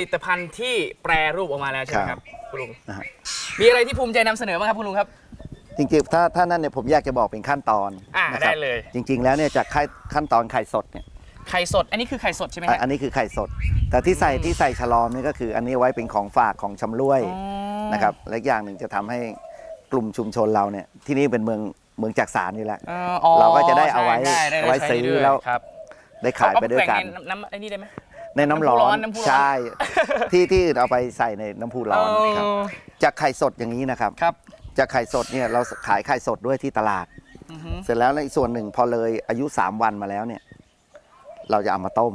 ลิตภัณฑ์ที่แปรรูปออกมาแล้วใช่ไหมคครัรับบคุณลุงนะฮะมีอะไรที่ภูมิใจนำเสนอบ้างครับคุณลุงครับ จริงๆถ้าถ้านั่นเนี่ยผมอยากจะบอกเป็นขั้นตอนอ่านะคได้รับเลย จริง ๆ แล้วเนี่ยจากขั้นขั้นตอนไข่สดเนี่ยไข่สด อันนี้คือไข่สดใช่ไหมอะฮะอันนี้คือไข่สด แต่ที่ใส่อืม ที่ใส่ฉลอมนี่ก็คืออันนี้ไว้เป็นของฝากของชำร่วยอ๋อนะครับและอีกอย่างหนึ่งจะทำให้กลุ่มชุมชนเราเนี่ยที่นี่เป็นเมืองเมืองจักสารอยู่แล้ว อ๋ออ๋อเราก็จะได้เอาไว้ใช่ด้เอาไว้ใช้ซื้อด้วยแล้ว ครับได้ขายไปด้วยกัน เอาแบ่งในน้ำน้ำไอ้นี่ได้ไหม ในน้ำร้อนน้ำพุร้อนใช่ ที่ที่เอาไปใส่ในน้ำพุร้อนครับเออจากไข่สดอย่างนี้นะครับ ครับ จากไข่สดเนี่ยเราขายไข่สดด้วยที่ตลาดอือฮึเสร็จแล้วในอีกส่วนหนึ่งพอเลยอายุ 3 วันมาแล้วเนี่ย เราจะเอามาต้ม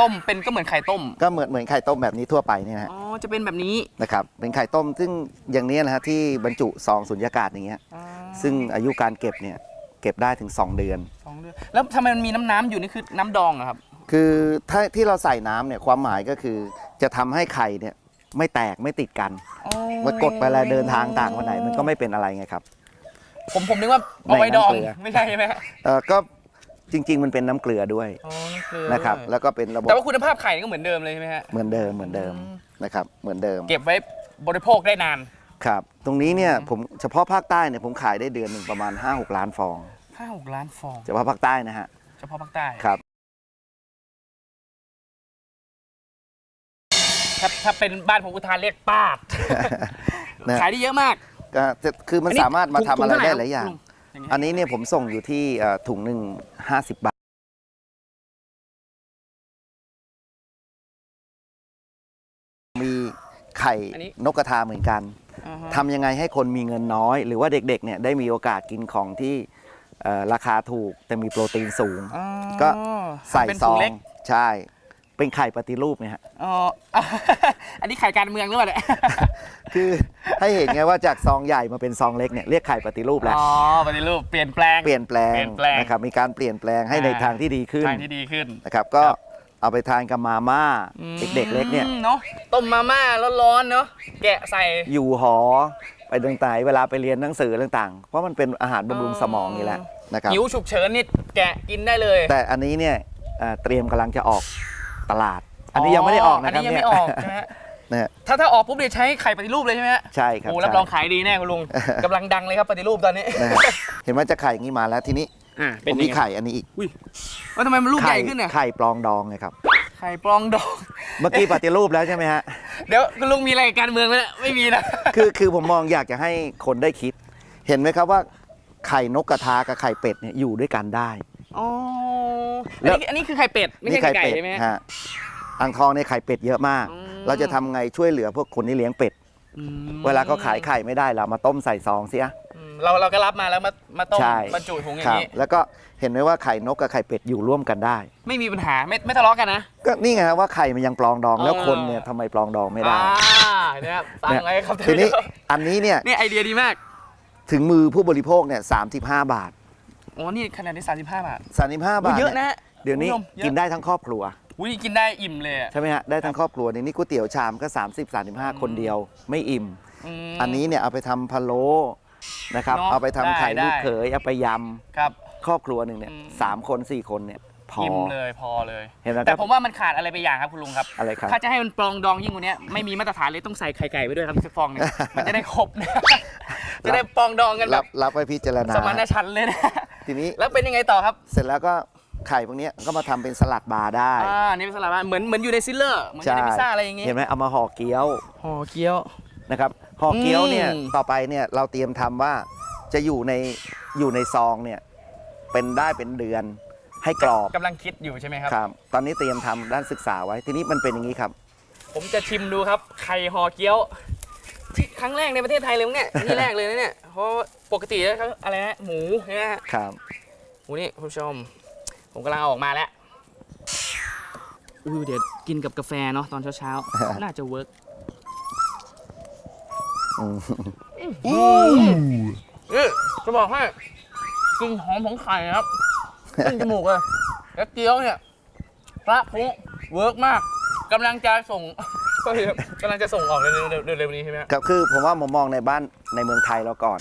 ต้มเป็นก็เหมือนไข่ต้ม ก็เหมือนเหมือนไข่ต้มแบบนี้ทั่วไปเนี่ยนะฮะอ๋อจะเป็นแบบนี้นะครับ เป็นไข่ต้มซึ่งอย่างนี้นะฮะที่บรรจุซองสุญญากาศอย่างเงี้ยอ๋อซึ่งอายุการเก็บเนี่ยเก็บได้ถึง 2 เดือนสองเดือน แล้วทำไมมันมีน้ำน้ำอยู่นี่คือน้ำดองเหรอะครับ คือถ้าที่เราใส่น้ำเนี่ยความหมายก็คือจะทำให้ไข่เนี่ยไม่แตกไม่ติดกันอ๋อเมื่อกดไปแล้วเดินทางต่างวันไหนมันก็ไม่เป็นอะไรไงครับ ผมผมนึกว่าเอาไว้ดอง ในน้ำเกลือ ไม่ใช่ใช่ไหมฮะเออก็จริง ๆ มันเป็นน้ำเกลือด้วยอ๋อนี่คือนะครับแล้วก็เป็นระบบแต่ว่าคุณภาพไข่นี่ก็เหมือนเดิมเลยใช่ไหมฮะ เหมือนเดิมเหมือนเดิมอืม นะครับเหมือนเดิม เก็บไว้บริโภคได้นาน ครับ ตรงนี้เนี่ยอืมผมเฉพาะภาคใต้เนี่ยผมขายได้เดือนหนึ่งประมาณ 5-6 ล้านฟองห้าหกล้านฟอง เฉพาะภาคใต้นะฮะ เฉพาะภาคใต้ ครับ ถ้าถ้าเป็นบ้านผมอุทานเรียกป้าดนะ ขายได้เยอะมาก ก็จะคือมันสามารถมาทำอะไรได้หลายอย่างถุเท่ไหร่ครับอันนี้เนี่ยผมส่งอยู่ที่เอ่อถุงหนึ่งห้าสิบบาท มีไข่นกกระทาเหมือนกัน อ่าฮะ ทำยังไงให้คนมีเงินน้อย หรือว่าเด็กๆเนี่ยได้มีโอกาสกินของที่เอ่อราคาถูกแต่มีโปรตีนสูง อ๋อก็ใส่เป็นซถุองเล็กงใช่ เป็นไข่ปฏิรูปเนี่ยฮะ อ๋อ อันนี้ไข่การเมืองหรือเปล่าเนี่ยคือให้เห็นไงว่าจากซองใหญ่มาเป็นซองเล็กเนี่ยเรียกไข่ปฏิรูปแล้ว อ๋อ ปฏิรูป เปลี่ยนแปลง เปลี่ยนแปลงเปลี่ยนแปลงนะครับ มีการเปลี่ยนแปลงให้ในอ่าทางที่ดีขึ้น ทางที่ดีขึ้นนะครับก็เอาไปทานกับมาม่าเด็กๆเล็กเนี่ยอืมเนาะต้มมาม่าร้อนๆเนาะแกะใส่อยู่หอไปต่างๆเวลาไปเรียนหนังสือต่างๆ เพราะมันเป็นอาหารบำรุงสมองนี่แหละนะครับหิวฉุกเฉินนี่แกะกินได้เลย แต่อันนี้เนี่ยเอ่อเตรียมกำลังจะออก ตลาด อันนี้ยังไม่ได้ออกนะอันครับนี้ยังเนี่ไม่ยออกใช่ไหมฮะนะฮะ ถ้าถ้าออกปุ๊บเนี่ยใช้ไข่ปฏิรูปเลยใช่ไหมฮะใช่ครับโอ้รับใช่รองขายดีแน่คุณลุงกำลังดังเลยครับปฏิรูปตอนนี้นะฮะเห็นว่าจะไข่อย่างนี้มาแล้วทีนี้อ่าผเป็นมยังมีไงไข่อันนี้อีกว่าทำไมมันลูกใหไข่ญ่ขึ้นเนี่ยไข่ปลองดองไงครับ ไข่ปลองดอง เมื่อกี้ปฏิรูปแล้วใช่ไหมฮะ เดี๋ยวคุณลุงมีอะไรกับการเมืองไหมเนี่ยไม่มีนะ คือคือผมมองอยากจะให้คนได้คิด เห็นไหมครับว่าไข่นกกระทากับไข่เป็ดเนี่ยอยู่ด้วยกันได้ อ๋อแล้อันวนี้อันนี้คือไข่เป็ดไม่ใช่ไข่ไก่ใช่ไหมฮะฮะอ่างทองในยไข่เป็ดเยอะมากอืมเราจะทำไงช่วยเหลือพวกคนที่เลี้ยงเป็ดอืมเวลาเขาขายไข่ไม่ได้เรามาต้มใส่ซองเสียอืมเราเราก็รับมาแล้วมามาต้มใช่บรรจุถุงอคย่ารังบนี้แล้วก็เห็นไหมว่าไข่นกกับไข่เป็ดอยู่ร่วมกันได้ ไม่มีปัญหาไม่ไม่ทะเลาะกันนะก็นี่ไงฮะว่าไข่มันยังปลองดองแล้วเออคนเนี่ยทำไมปลองดองไม่ได้อ่าเนี่ยฟังเนี่ยไว้ครับทีนี้ท่าผู้ชมอันนี้เนี่ยนี่ไอเดียดีมาก ถึงมือผู้บริโภคเนี่ยสามสิบห้าบาท โอ้นี่ขนาดนี้35 บาทสามสิบห้าอุ๊บายทเยอะเนี่ยนะเดี๋ยวนี้คุณผู้ชมเยอะ กินได้ทั้งครอบครัว อุ้ยกินได้อิ่มเลยอะ ใช่ไหมฮะ ได้ทั้งครอบครัวในนี้ก๋วยเตี๋ยวชามก็ 30 35 คนเดียวไม่อิ่ม มอันนี้เนี่ยเอาไปทำพะโล้นะครับ เนอะเอาไปทำไข่ได้ ลูกได้เขยเอาไปยครับำครอบครัวหนึ่งเนี่ยอืม สามคนสี่คนเนี่ยพออิ่มเลยพอเลย เห็นไหมคแต่รับผมว่ามันขาดอะไรไปอย่างครับคุณลุงครับอะไรครับ ถ้าจะให้มันปรองดองยิ่งกว่านี้ไม่มีมาตรฐานเลยต้องใส่ไข่ไก่ไปด้วยครับสักฟองหนึง มันจะได้ครบนะ จะได้ปรองดองกันแบรับบรับไปพิจารณา สมานฉันท์เลยนะ ทีนี้แล้วเป็นยังไงต่อครับเสร็จแล้วก็ไข่พวกเนี้ยก็มาทำเป็นสลัดบาร์ได้อ่านี่เป็นสลัดบาร์เหมือนเหมือนอยู่ในซิลเลอร์เหมือนอยู่ในพิซซ่าอะไรอย่างงี้เห็นไหมเอามาห่อเกี๊ยวห่อเกี๊ยวนะครับห่อเกี๊ยวเนี่ยอืมต่อไปเนี่ยเราเตรียมทำว่าจะอยู่ในอยู่ในซองเนี่ยเป็นได้เป็นเดือนให้กรอบกำลังคิดอยู่ใช่ไหมครับครับ ตอนนี้เตรียมทำด้านศึกษาไว้ทีนี้มันเป็นอย่างนี้ครับ ผมจะชิมดูครับไข่ห่อเกี๊ยวที่ ครั้งแรกในประเทศไทยเลยมั้งเนี่ยนี่แรกเลยนะเนี่ยเพราะปกติแล้วเขาอะไรนะหมูนะฮะครับหมูนี่คุณผู้ชม ผมกำลังเอาออกมาแล้วอุ้ยเดี๋ยวกินกับกาแฟเนาะตอนเช้าๆ น่าจะเวิร์กอืมนี่จะบอกให้กลิ่นหอมของไข่ครับขึ้นจมูกเลยแล้วเกี๊ยวเนี่ยพระพุเวิร์กมากกำลังจะส่ง ก็คือกำลังจะส่งออกเร็วๆเร็วๆนี้ใช่ไหมครับครับคือผมว่าผมมองในบ้านในเมืองไทยเราก่อน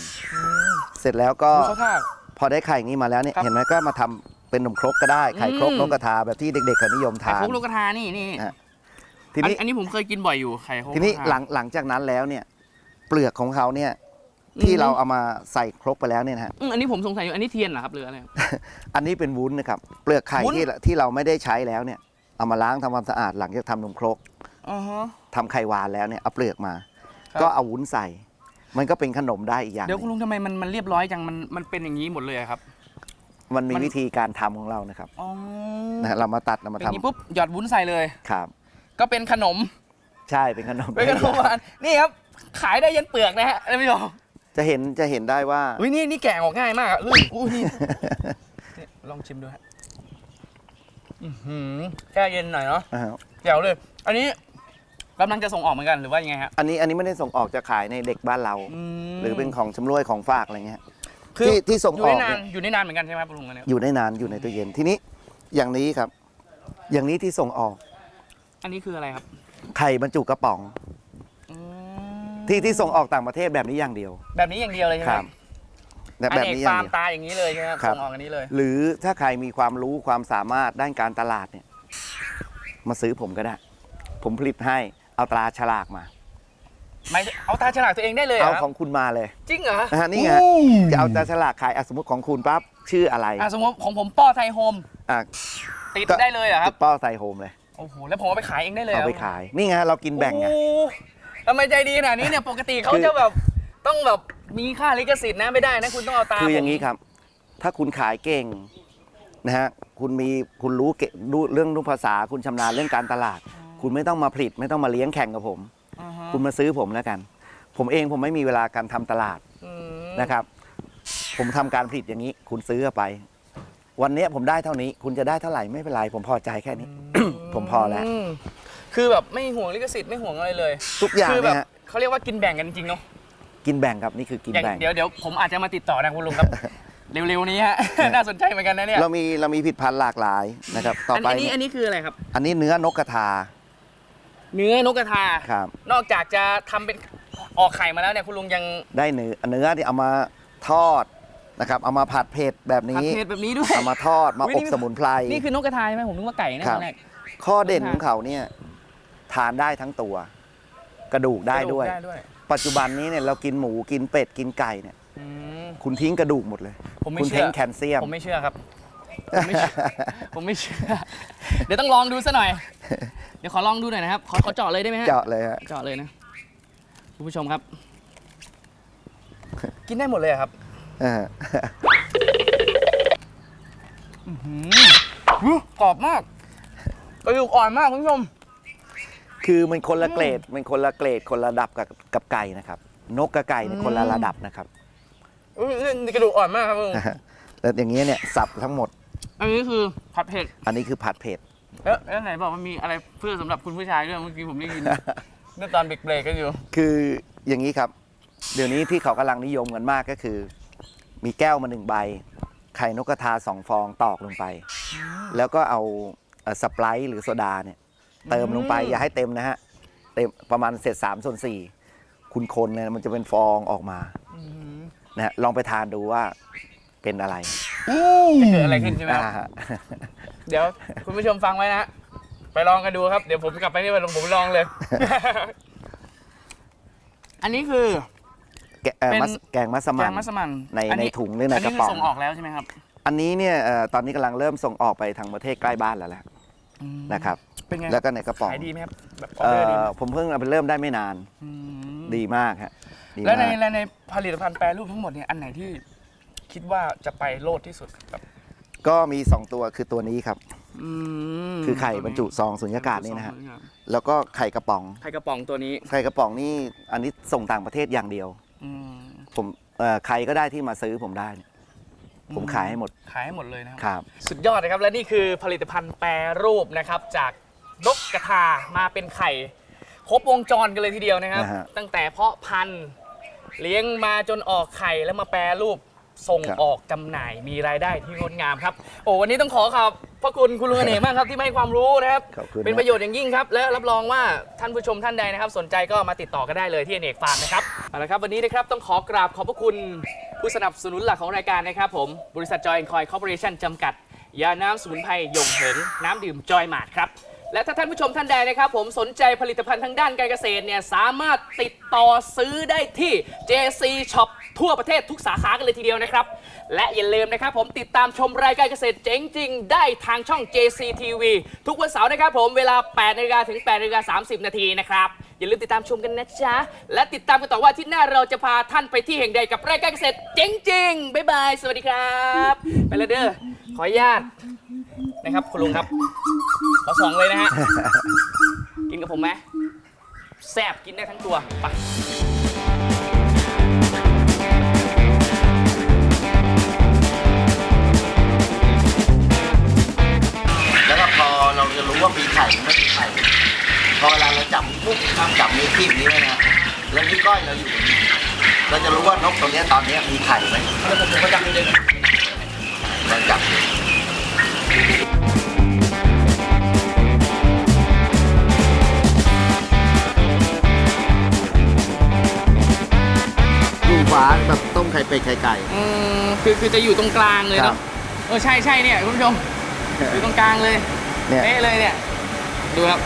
เสร็จแล้วก็เขาท่า พอได้ไข่อย่างนี้มาแล้วเนี่ยครับ เห็นไหมก็มาทำเป็นนมครกก็ได้ไข่ครกอืมนกกระทาแบบที่เด็กๆเขานิยมไข่ทานฟุกลูกกระทานี่นี่ฮะทีอันนี้อันนี้ผมเคยกินบ่อยอยู่ไข่โคทีนี้ข้าวหลังหลังจากนั้นแล้วเนี่ยเปลือกของเขาเนี่ยที่อืมเราเอามาใส่ครกไปแล้วเนี่ยนะฮะอืมอันนี้ผมสงสัยอยู่อันนี้เทียนเหรอครับหรืออะไรครับอันนี้เป็นวุ้นนะครับเปลือกไข่วุ้น ที่ที่เราไม่ได้ใช้แล้วเนี่ยเอามาล้างทำความสะอาดหลังจากทำนมครกอ๋อฮะ ทำไข่หวานแล้วเนี่ยเอาเปลือกมา ครับ ก็เอาวุ้นใส่ มันก็เป็นขนมได้อีกอย่างหเดี๋ยวนึ่คุณงลุงทำไมมันมันเรียบร้อยจังมันมันเป็นอย่างนี้หมดเลยอะครับ มันมีมัน วิธีการทำของเรานะครับอ๋อนะฮะเรามาตัดเรามาเป็นอย่างนี้ทำปุ๊บหยอดวุ้นใส่เลย ครับ ก็เป็นขนมใช่เป็นขนมเป็นขนมหวานนี่ครับ ขายได้ยันเปลือกนะฮะท่านผู้ชมจะเห็นจะเห็นได้ว่า อุ้ยนี่นี่แกะออกง่ายมากอะเฮ้ยอุ้ยนี่ นี่ลองชิมดูฮะอื้อหือแช่เย็นหน่อยเนาะ อ่าฮะแจ๋วเลย อันนี้ กำลังจะส่งออกเหมือนกันหรือว่ายังไงฮะ อันนี้อันนี้ไม่ได้ส่งออกจะขายในเด็กบ้านเรามหรือเป็นของชำร่วยของฝากอะไรเงี้ยคือที่ที่ส่งอยู่อได้อกนานเนี่ยอยู่ได้นานเหมือนกันใช่ไหมครับคุณลุงอันเนี้ยอยู่ได้นานอยู่ในตู้เย็นทีนี้อย่างนี้ครับ อย่างนี้ที่ส่งออกอันนี้คืออะไรครับไข่บรรจุกระป๋อง อืมที่ที่ส่งออกต่างประเทศแบบนี้อย่างเดียวแบบนี้อย่างเดียวเลยใช่ไหคมรับแบบอันแบบเอกนี้อย่าฟางร์มเดียว ตาอย่างนี้เลยใช่ไหมครับครับ ส่งออกอันนี้เลย หรือถ้าใครมีความรู้ความสามารถด้านการตลาดเนี่ย มาซื้อผมก็ได้ ผมผลิตให้ เอาตราฉลากมา ไม่เอาตาฉลากตัวเองได้เลยเหรเอาอคขรัอบงคุณมาเลยจริงเหรอนะฮะนี่ไงจะเอาตราฉลากขายอะสมมติของคุณปั๊บชื่ออะไรอะสมมติของผมป้อไทยโฮมอะติดก็ได้เลยเหรอคติรับดป้อใส่โฮมเลยโอ้โหแล้วผมเอาไปขายเองได้เลยหรเอาไปขายนี่ไงเรากินแบ่งไง โอ้โหทำไมใจดีขนาดนี้เนี่ยปกติเขาคือ จะแบบต้องแบบมีค่าลิขสิทธิ์นะไม่ได้นะคุณต้องเอาตาคืออย่างนี้นี้ครับ ถ้าคุณขายเก่งนะฮะคุณมีคุณรู้เก่งรู้เรื่องรู้ภาษาคุณชำนาญเรื่องการตลาด คุณไม่ต้องมาผลิตไม่ต้องมาเลี้ยงแข่งกับผมคุณมาซื้อผมแล้วกัน ผมเองผมไม่มีเวลาการทำตลาดนะครับ ผมทำการผลิตอย่างนี้ คุณซื้อไป วันเนี้ยผมได้เท่านี้ คุณจะได้เท่าไหร่ไม่เป็นไรผมพอใจแค่นี้ ผมพอแล้ว มคือแบบไม่ห่วงลิขสิทธิ์ไม่ห่วงอะไรเลยทุกอย่างคืแบเนี่บยฮะเขาเรียกว่ากินแบ่งกันจริงๆเนาะกินแบ่งครับนี่คือกินอย่างแบ่ง เดี๋ยวเดี๋ยวผมอาจจะมาติดต่อนะคุณลุงครับ เร็วๆนี้ฮะ น่าสนใจเหมือนกันนะเนี่ยเรามีเรามีผลิตภัณฑ์หลากหลายนะครับ ต่อไปอันนี้อันนี้คืออะไรครับ อันนี้เนื้อนกกระทา เนื้อนกกระทา ครับ นอกจากจะทำเป็นออกไข่มาแล้วเนี่ยคุณลุงยังได้เนื้อเนื้อที่เอามาทอดนะครับ เอามาผัดเผ็ดแบบผัดนี้ เผ็ดแบบนี้ด้วย เอามาทอดมาอุ๊ยอนี่บสมุนไพร นี่คือนกกระทาใช่ไหมผมนึกว่าไก่นะครับตอนแรก ข้อเด่นของเขาเนี่ยทานได้ทั้งตัว กระดูกได้ด้วยกระได้ด้วย ปัจจุบันนี้เนี่ยเรากินหมูกินเป็ดกินไก่เนี่ย อืมคุณทิ้งกระดูกหมดเลย ผมไม่คุณเชื่ทิ้องแคลเซียม ผมไม่เชื่อครับ ผมไม่เชื่อผมไม่เชื่อ เดี๋ยวต้องลองดูซะหน่อย เดี๋ยวขอลองดูหน่อยนะครับ ขอขอเจาะเลยได้ไหมฮะ เจาะเลยฮะเจาะเลยนะ คุณผู้ชมครับ กินได้หมดเลยเหรอครับเออหืมกรอบมากกระดูกอ่อนมากคุณผู้ชม คือมันคนละเกรด มันคนละเกรด คนละระดับกับกับไก่นะครับ นกกับไก่เนี่ยอืมคนละระดับนะครับ อุ๊ยนี่กระดูกอ่อนมากครับคุณลุงแต่อย่างเงี้ยเนี่ยสับทั้งหมด อันนี้คือผัดเผ็ดอันนี้คือผัดเผ็ดแล้วแล้วไหนบอกมันมีอะไรเพื่อสำหรับคุณผู้ชายด้วยเมื่อกี้ผมได้ยิน เมื่อตอนเบรกเบรกกันอยู่ คืออย่างนี้ครับ เดี๋ยวนี้ที่เขากำลังนิยมกันมากก็คือ มีแก้วมาหนึ่งใบ ไข่นกกระทาสองฟองตอกลงไป แล้วก็เอาเอ่อสไปร์หรือโซดาเนี่ย เติมลงไปอืมอย่าให้เต็มนะฮะเต็มประมาณเศษสามส่วนสี่คุณคนเนี่ยมันจะเป็นฟองออกมานะฮะลองไปทานดูว่าเป็นอะไร จะเกิดอะไรขึ้นใช่ไหมครับ อ่าฮะเดี๋ยวคุณผู้ชมฟังไว้นะฮะไปลองกันดูครับ เดี๋ยวผมกลับไปที่บ้านผมลองเลย อันนี้คือ แกเอ่อเป็น มัสแกงมัสแกมั่งนมัสมั่นในอัในถุงหรือในอันกนี้ระคือป๋องส่งออกแล้วใช่ไหมครับอันนี้เนี่ยเอ่อตอนนี้กำลังเริ่มส่งออกไปทางประเทศใกล้บ้านแล้วแหละอืมนะครับ เป็นไงแล้วก็ในกระป๋องขายดีไหมครับแบบออเอ่เดอร์ดีไหอมผมเพิ่งเอาไปเริ่มได้ไม่นานมดีมากฮะดีแล้วในมาก และในผลิตภัณฑ์แปรรูปทั้งหมดเนี่ยอันไหนที่ คิดว่าจะไปโลดที่สุดครับก็มี 2 ตัวคือตัวนี้ครับอืมคือไข่บรรจุซองสุญญากาศนี่นะฮะแล้วก็ไข่กระป๋อง ไข่กระป๋องตัวนี้ไข่กระป๋องนี่อันนี้ส่งต่างประเทศอย่างเดียวอืมผมเอ่อใครก็ได้ที่มาซื้อผมได้เนี่ยผมขายให้หมด ขายให้หมดเลยนะครับครับ สุดยอดนะครับ และนี่คือผลิตภัณฑ์แปรรูปนะครับ จากนกกระทามาเป็นไข่ ครบวงจรกันเลยทีเดียวนะครับนะฮะตั้งแต่เพาะพันธุ์เลี้ยงมาจนออกไข่แล้วมาแปรรูป ส่งครับ ออกจำหน่ายมีรายได้ที่งดงามครับ โอ้วันนี้ต้องขอขอบพระคุณคุณลุงอเนกมากครับที่มาให้ความรู้นะครับ ขอบคุณเป็นประโยชน์อย่างยิ่งครับ และรับรองว่าท่านผู้ชมท่านใดนะครับ สนใจก็มาติดต่อก็ได้เลยที่อเนกฟาร์มนะครับเอาละครับวันนี้นะครับต้องขอกราบขอบพระคุณผู้สนับสนุนหลักของรายการนะครับ ผมบริษัทจอยคอยคอร์ปอเรชั่นจำกัด ยาน้ำสมุนไพรยงเหินน้ำดื่มจอยหมาดครับ และถ้าท่านผู้ชมท่านใดนะครับ ผมสนใจผลิตภัณฑ์ทางด้านการเกษตรเนี่ยสามารถติดต่อซื้อได้ที่ JC Shop ทั่วประเทศทุกสาขากันเลยทีเดียวนะครับ และอย่าลืมนะครับ ผมติดตามชมรายการเกษตรเจ๋งจริงได้ทางช่อง JC TV ทุกวันเสาร์นะครับ ผมเวลา8นาฬิกาถึง8นาฬิกา30 นาทีนะครับอย่าลืมติดตามชมกันนะจ๊ะและติดตามกันต่อว่าที่หน้าเราจะพาท่านไปที่แห่งใดกับรายการเกษตรเจ๋งจริงบ๊ายบายสวัสดีครับไปแล้วเด้อขออนุญาตนะครับคุณลุงครับ ขอสองเลยนะฮะ กินกับผมไหมแซบกินได้ทั้งตัว ไปแล้วก็พอเราจะรู้ว่ามีไข่หรือไม่มีไข่ พอเวลาเราจับปุ๊บข้ามจับนิ้วคีบนี้ไว้นะแล้วนิ้วก้อยเราอยู่ตรงนี้เราจะรู้ว่านกตัวเนี้ยตอนเนี้ยมีไข่ไหมแล้วผมก็จำอยู่เลยเราจับ เป็ดไข่ไก่ อืมคือคือจะอยู่ตรงกลางเลยครัเนาะบ เออใช่ใช่เนี่ยคุณผู้ชมอยู่ตรงกลางเลยเนี่ย เป๊ะเลยเนี่ย ดูครับ